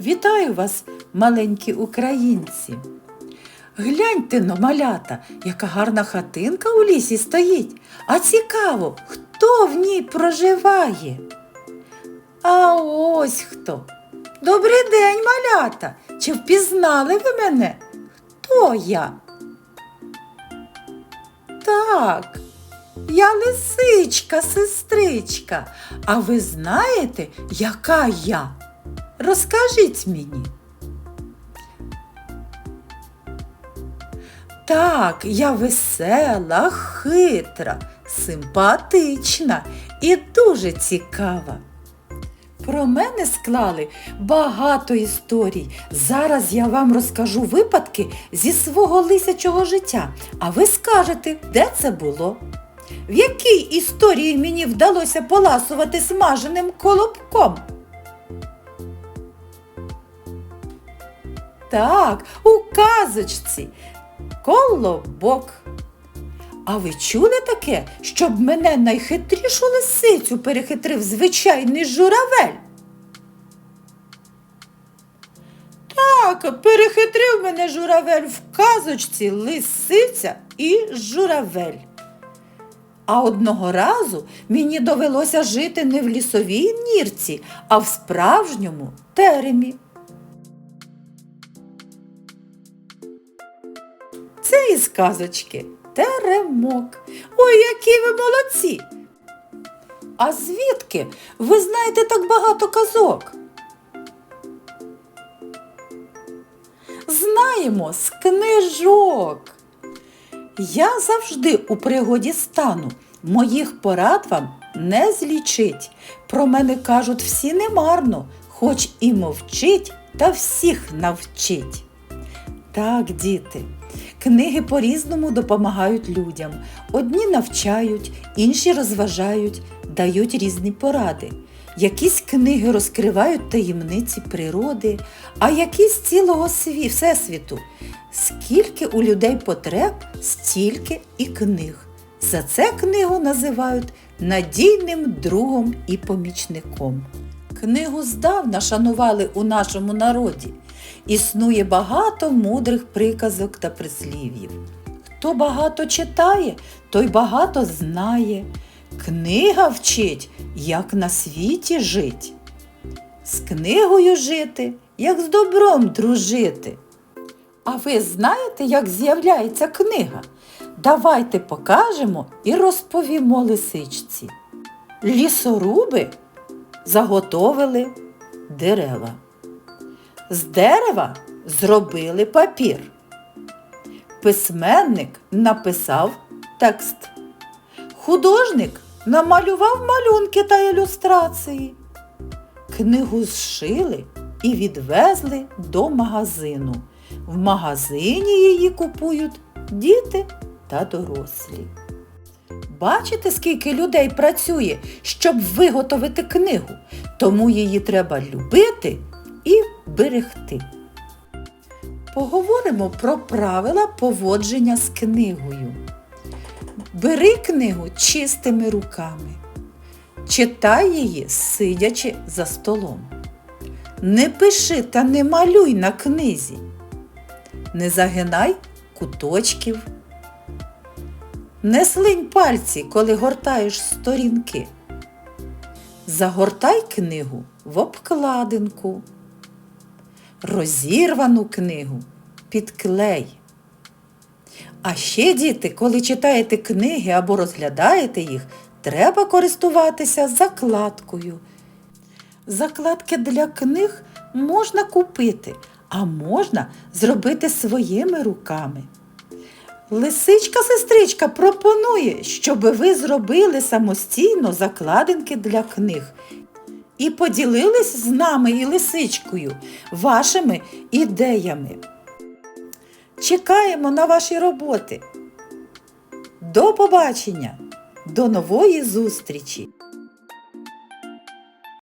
Вітаю вас, маленькі українці. Гляньте но, малята, яка гарна хатинка у лісі стоїть. А цікаво, хто в ній проживає? А ось хто. Добрий день, малята. Чи впізнали ви мене? Хто я? Так, я лисичка, сестричка. А ви знаєте, яка я? Розкажіть мені. Так, я весела, хитра, симпатична і дуже цікава. Про мене склали багато історій. Зараз я вам розкажу випадки зі свого лисячого життя, а ви скажете, де це було. В якій історії мені вдалося поласувати смаженим колобком? Так, у казочці колобок. А ви чули таке, щоб мене найхитрішу лисицю перехитрив звичайний журавель? Так, перехитрив мене журавель в казочці лисиця і журавель. А одного разу мені довелося жити не в лісовій нірці, а в справжньому теремі. Це із казочки Теремок. Ой, які ви молодці! А звідки ви знаєте так багато казок? Знаємо з книжок. Я завжди у пригоді стану. Моїх порад вам не злічить. Про мене кажуть всі немарно, хоч і мовчить, та всіх навчить. Так, діти, книги по-різному допомагають людям. Одні навчають, інші розважають, дають різні поради. Якісь книги розкривають таємниці природи, а якісь цілого сві... всесвіту. Скільки у людей потреб, стільки і книг. За це книгу називають надійним другом і помічником. Книгу здавна шанували у нашому народі. Існує багато мудрих приказок та прислів'їв. Хто багато читає, той багато знає. Книга вчить, як на світі жить. З книгою жити, як з добром дружити. А ви знаєте, як з'являється книга? Давайте покажемо і розповімо лисичці. Лісоруби заготовили дерева. З дерева зробили папір. Письменник написав текст. Художник намалював малюнки та ілюстрації. Книгу зшили і відвезли до магазину. В магазині її купують діти та дорослі. Бачите, скільки людей працює, щоб виготовити книгу, тому її треба любити берегти. Поговоримо про правила поводження з книгою. Бери книгу чистими руками. Читай її, сидячи за столом. Не пиши та не малюй на книзі. Не загинай куточків. Не слинь пальці, коли гортаєш сторінки. Загортай книгу в обкладинку. Розірвану книгу підклей. А ще, діти, коли читаєте книги або розглядаєте їх, треба користуватися закладкою. Закладки для книг можна купити, а можна зробити своїми руками. Лисичка-сестричка пропонує, щоб ви зробили самостійно закладинки для книг і поділились з нами і лисичкою вашими ідеями. Чекаємо на ваші роботи. До побачення! До нової зустрічі!